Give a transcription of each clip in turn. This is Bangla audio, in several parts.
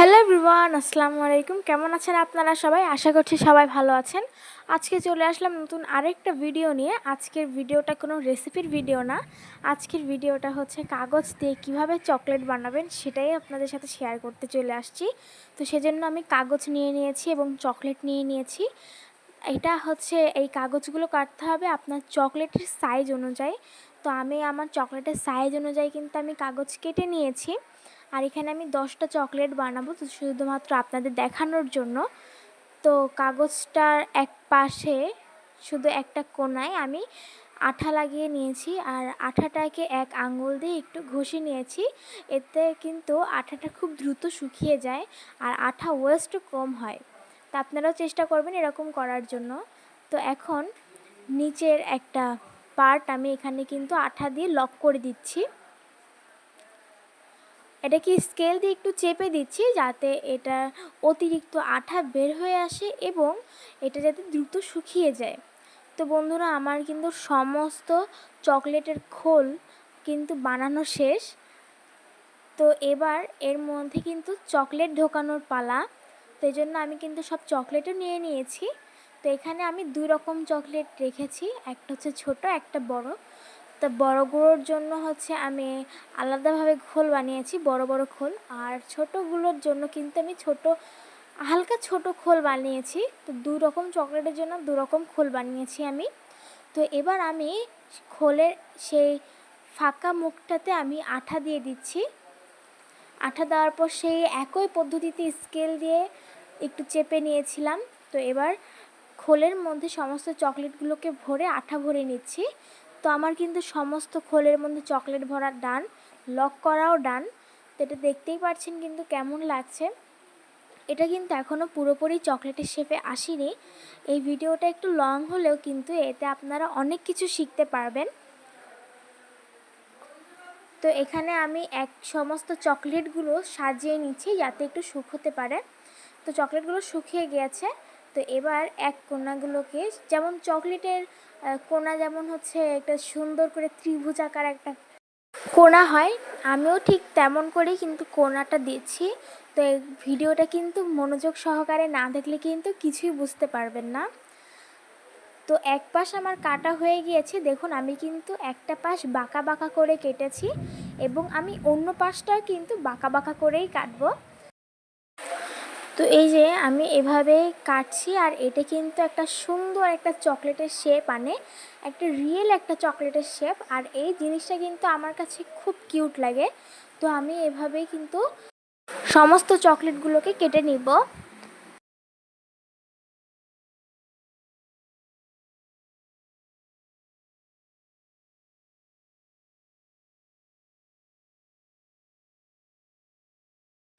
হ্যালো এভরিওয়ান আসসালামু আলাইকুম। কেমন আছেন আপনারা সবাই? আশা করছি সবাই ভালো আছেন। আজকে চলে আসলাম নতুন আরেকটা ভিডিও নিয়ে। আজকের ভিডিওটা কোনো রেসিপির ভিডিও না। আজকের ভিডিওটা হচ্ছে কাগজ দিয়ে কীভাবে চকলেট বানাবেন সেটাই আপনাদের সাথে শেয়ার করতে চলে আসছি। তো সেজন্য আমি কাগজ নিয়ে নিয়েছি এবং চকলেট নিয়ে নিয়েছি। এটা হচ্ছে, এই কাগজগুলো কাটতে হবে আপনার চকলেটের সাইজ অনুযায়ী। তো আমি আমার চকলেটের সাইজ অনুযায়ী কিন্তু আমি কাগজ কেটে নিয়েছি। আর এখানে আমি দশটা চকলেট বানাবো তো শুধুমাত্র আপনাদের দেখানোর জন্য। তো কাগজটার এক পাশে শুধু একটা কোনায় আমি আঠা লাগিয়ে নিয়েছি আর আঠাটাকে এক আঙুল দিয়ে একটু ঘষে নিয়েছি। এতে কিন্তু আঠাটা খুব দ্রুত শুকিয়ে যায় আর আঠা ওয়েস্ট কম হয়। তা আপনারাও চেষ্টা করবেন এরকম করার জন্য। তো এখন নিচের একটা পার্ট আমি এখানে কিন্তু আঠা দিয়ে লক করে দিচ্ছি। এটাকে স্কেল দিয়ে একটু চেপে দিচ্ছি যাতে এটা অতিরিক্ত আঠা বের হয়ে আসে এবং এটা যাতে দ্রুত শুকিয়ে যায়। তো বন্ধুরা, আমার কিন্তু সমস্ত চকলেটের খোল কিন্তু বানানো শেষ। তো এবার এর মধ্যে কিন্তু চকলেট ঢোকানোর পালা। তো এই জন্য আমি কিন্তু সব চকলেটও নিয়ে নিয়েছি। তো এখানে আমি দুই রকম চকলেট রেখেছি। একটা হচ্ছে ছোট, একটা বড়। তো বড়গুলোর জন্য হচ্ছে আমি আলাদাভাবে খোল বানিয়েছি, বড় বড় খোল। আর ছোটোগুলোর জন্য কিন্তু আমি ছোট, হালকা ছোট খোল বানিয়েছি। তো দু রকম চকলেটের জন্য দু রকম খোল বানিয়েছি আমি। তো এবার আমি খোলের সেই ফাঁকা মুখটাতে আমি আঠা দিয়ে দিচ্ছি। আঠা দেওয়ার পর সেই একই পদ্ধতিতে স্কেল দিয়ে একটু চেপে নিয়েছিলাম। তো এবার খোলের মধ্যে সমস্ত চকলেটগুলোকে ভরে আঠা ভরে নিচ্ছি। তো আমার কিন্তু সমস্ত খোলের মধ্যে চকলেট ভরার ডান, লক করাও ডান। তো এটা দেখতেই পাচ্ছেন কিন্তু কেমন লাগছে। এটা কিন্তু এখনও পুরোপুরি চকলেটের শেপে আসেনি। এই ভিডিওটা একটু লং হলেও কিন্তু এতে আপনারা অনেক কিছু শিখতে পারবেন। তো এখানে আমি এক সমস্ত চকলেটগুলো সাজিয়ে নিচ্ছি যাতে একটু শুকোতে পারে। তো চকলেটগুলো শুকিয়ে গিয়েছে। তো এবার এক কোনাগুলোকে যেমন চকলেটের কোনা যেমন হচ্ছে একটা সুন্দর করে ত্রিভুজ আকার একটা কোনা হয়, আমিও ঠিক তেমন করেই কিন্তু কোনাটা দিচ্ছি। তো এই ভিডিওটা কিন্তু মনোযোগ সহকারে না দেখলে কিন্তু কিছুই বুঝতে পারবেন না। তো এক পাশ আমার কাটা হয়ে গিয়েছে, দেখুন আমি কিন্তু একটা পাশ বাঁকা বাঁকা করে কেটেছি এবং আমি অন্য পাশটা কিন্তু বাঁকা বাঁকা করেই কাটবো। তো এই যে আমি এভাবে কাটছি আর এটা কিন্তু একটা সুন্দর একটা চকলেটের শেপ আনে একটা রিয়েল একটা চকলেটের শেপ আর এই জিনিসটা কিন্তু আমার কাছে খুব কিউট লাগে। তো আমি এভাবেই কিন্তু সমস্ত চকলেটগুলোকে কেটে নিব।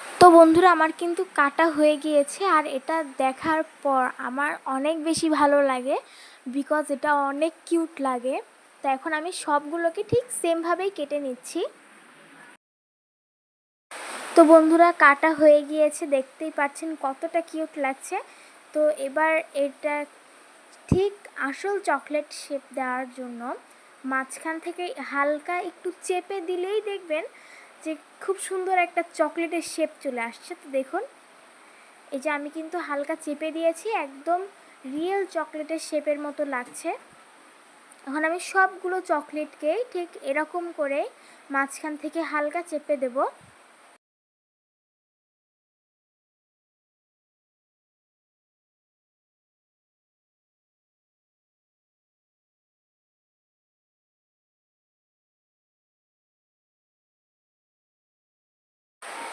তো বন্ধুরা, আমার কিন্তু কাটা হয়ে গিয়েছে আর এটা দেখার পর আমার অনেক বেশি ভালো লাগে বিকজ এটা অনেক কিউট লাগে। তো এখন আমি সবগুলোকে ঠিক সেমভাবেই কেটে নিচ্ছি। তো বন্ধুরা, কাটা হয়ে গিয়েছে, দেখতেই পাচ্ছেন কতটা কিউট লাগছে। তো এবার এটা ঠিক আসল চকলেট শেপ দেওয়ার জন্য মাঝখান থেকে হালকা একটু চেপে দিলেই দেখবেন খুব সুন্দর একটা চকলেটের শেপ চলে আসছে, তো দেখুন। এই যে আমি কিন্তু হালকা চেপে দিয়েছি, একদম রিয়েল চকলেটের শেপের মতো লাগছে। এখন আমি সবগুলো চকলেটকেই ঠিক এরকম করে মাঝখান থেকে হালকা চেপে দেবো।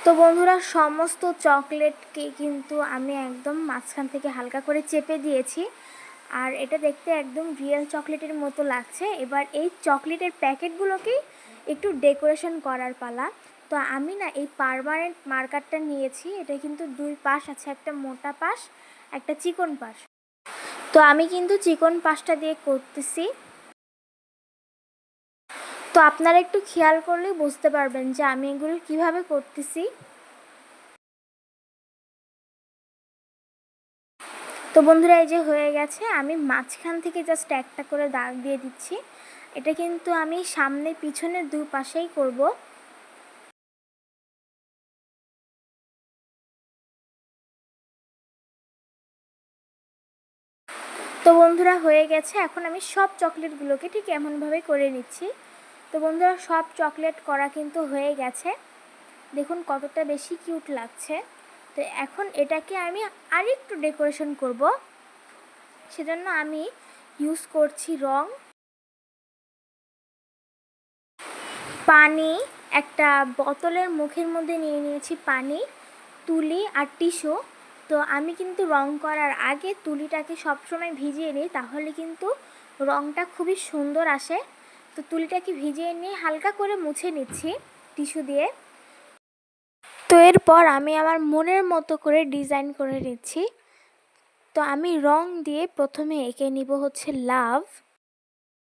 তো বন্ধুরা সমস্ত চকলেটকে কিন্তু আমি একদম মাঝখান থেকে হালকা করে চেপে দিয়েছি। আর এটা দেখতে একদম রিয়েল চকলেটের মতো লাগছে। এবার এই চকলেটের প্যাকেটগুলোকেই একটু ডেকোরেশন করার পালা। তো আমি না এই পারমানেন্ট মার্কারটা নিয়েছি। এটা কিন্তু দুই পাশ আছে, একটা মোটা পাশ, একটা চিকন পাশ। তো আমি কিন্তু চিকন পাশটা দিয়ে করতেছি। তো আপনারা একটু খেয়াল করলেই বুঝতে পারবেন যে আমি এগুলো কীভাবে করতেছি। তো বন্ধুরা, এই যে হয়ে গেছে, আমি মাঝখান থেকে জাস্ট একটা করে দাগ দিয়ে দিচ্ছি। এটা কিন্তু আমি সামনে পিছনে দু পাশেই করব। তো বন্ধুরা, হয়ে গেছে। এখন আমি সব চকলেটগুলোকে ঠিক এমনভাবে করে নিচ্ছি। তো বন্ধুরা, সব চকলেট করা কিন্তু হয়ে গেছে। দেখুন কতটা বেশি কিউট লাগছে। তো এখন এটাকে আমি আরেকটু ডেকোরেশন করব। সেজন্য আমি ইউজ করছি রং। পানি, একটা বোতলের মুখের মধ্যে নিয়ে নিয়েছি পানি, তুলি আর টিস্যু। তো আমি কিন্তু রং করার আগে তুলিটাকে সবসময় ভিজিয়ে নিই, তাহলে কিন্তু রংটা খুবই সুন্দর আসে। তো তুলিটাকে ভিজিয়ে নিয়ে হালকা করে মুছে নিচ্ছি টিস্যু দিয়ে। তো এরপর আমি আমার মনের মতো করে ডিজাইন করে নিচ্ছি। তো আমি রং দিয়ে প্রথমে এঁকে নিব হচ্ছে লাভ।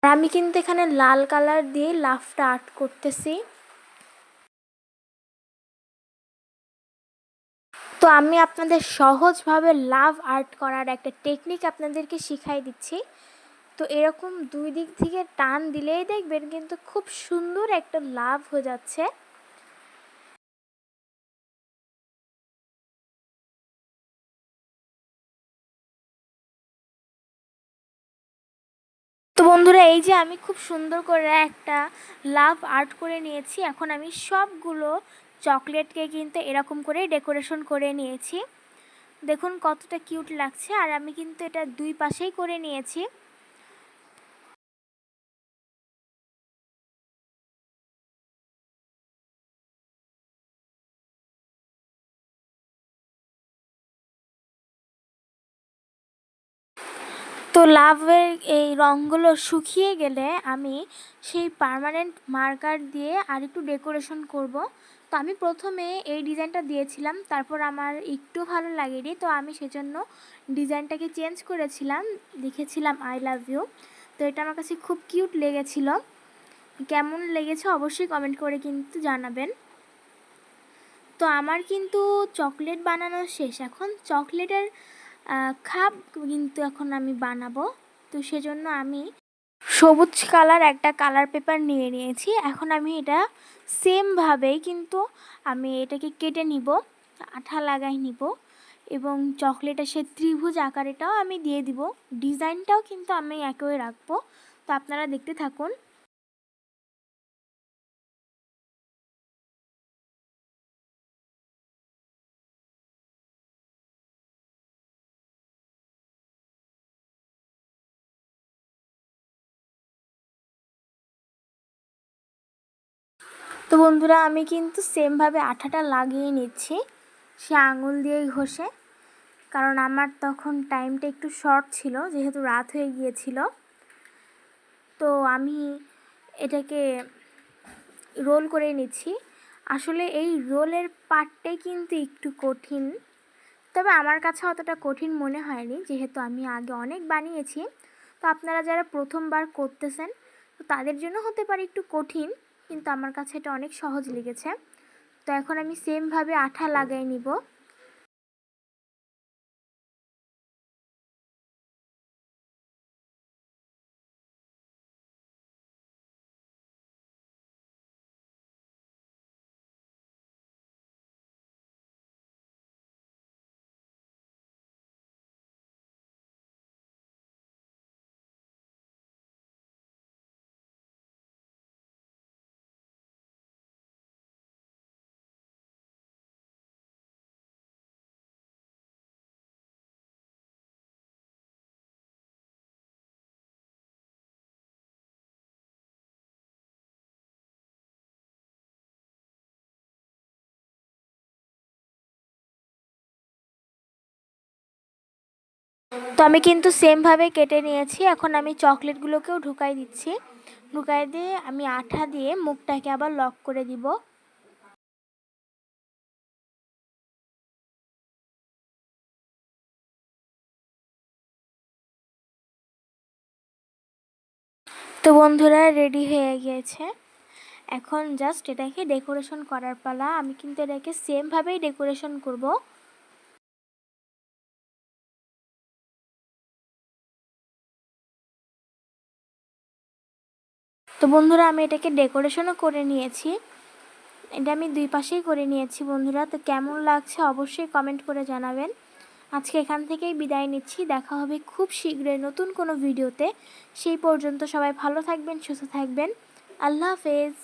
আর আমি কিন্তু এখানে লাল কালার দিয়ে লাভটা আর্ট করতেছি। তো আমি আপনাদের সহজভাবে লাভ আর্ট করার একটা টেকনিক আপনাদেরকে শিখাই দিচ্ছি। তো এরকম দুই দিক থেকে টান দিলেই দেখবেন কিন্তু খুব সুন্দর একটা লাভ হয়ে যাচ্ছে। তো বন্ধুরা, এই যে আমি খুব সুন্দর করে একটা লাভ আর্ট করে নিয়েছি। এখন আমি সবগুলো চকলেটকে কিন্তু এরকম করে ডেকোরেশন করে নিয়েছি। দেখুন কতটা কিউট লাগছে। আর আমি কিন্তু এটা দুই পাশেই করে নিয়েছি। তো লাভের এই রঙগুলো শুকিয়ে গেলে আমি সেই পারমানেন্ট মার্কার দিয়ে আর একটু ডেকোরেশন করব। তো আমি প্রথমে এই ডিজাইনটা দিয়েছিলাম, তারপর আমার একটু ভালো লাগেনি, তো আমি সেজন্য ডিজাইনটাকে চেঞ্জ করেছিলাম, লিখেছিলাম আই লাভ ইউ তো এটা আমার কাছে খুব কিউট লেগেছিল। কেমন লেগেছে অবশ্যই কমেন্ট করে কিন্তু জানাবেন। তো আমার কিন্তু চকলেট বানানো শেষ, এখন চকলেটের খাপ কিন্তু এখন আমি বানাবো। তো সেজন্য আমি সবুজ কালার একটা কালার পেপার নিয়ে নিয়েছি। এখন আমি এটা সেমভাবেই কিন্তু আমি এটাকে কেটে নিব, আঠা লাগাই নিব এবং চকলেটের সে ত্রিভুজ আকারেটাও আমি দিয়ে দিব। ডিজাইনটাও কিন্তু আমি একই রাখব। তো আপনারা দেখতে থাকুন। তো বন্ধুরা, আমি কিন্তু সেমভাবে আঠাটা লাগিয়ে নিচ্ছি। সে আঙুল দিয়েই ঘষে, কারণ আমার তখন টাইমটা একটু শর্ট ছিল, যেহেতু রাত হয়ে গিয়েছিল। তো আমি এটাকে রোল করে নিচ্ছি। আসলে এই রোলের পার্টটাই কিন্তু একটু কঠিন, তবে আমার কাছে অতটা কঠিন মনে হয়নি, যেহেতু আমি আগে অনেক বানিয়েছি। তো আপনারা যারা প্রথমবার করতেছেন, তো তাদের জন্য হতে পারে একটু কঠিন। কিন্তু আমার কাছে এটা অনেক সহজ লেগেছে। তো এখন আমি সেমভাবে আঠা লাগাই নিব। তো আমি কিন্তু সেমভাবে কেটে নিয়েছি। এখন আমি চকলেটগুলোকেও ঢুকাই দিচ্ছি। ঢুকাই দিয়ে আমি আঠা দিয়ে মুখটাকে আবার লক করে দিব। তো বন্ধুরা রেডি হয়ে গিয়েছে। এখন জাস্ট এটাকে ডেকোরেশন করার পালা। আমি কিন্তু এটাকে সেমভাবেই ডেকোরেশন করব। বন্ধুরা, আমি এটাকে ডেকোরেশনও করে নিয়েছি। এটা আমি দুই পাশেই করে নিয়েছি বন্ধুরা, তো কেমন লাগছে অবশ্যই কমেন্ট করে জানাবেন। আজকে এখান থেকেই বিদায় নিচ্ছি, দেখা হবে খুব শীঘ্রই নতুন কোনো ভিডিওতে। সেই পর্যন্ত সবাই ভালো থাকবেন, সুস্থ থাকবেন। আল্লাহ হাফেজ।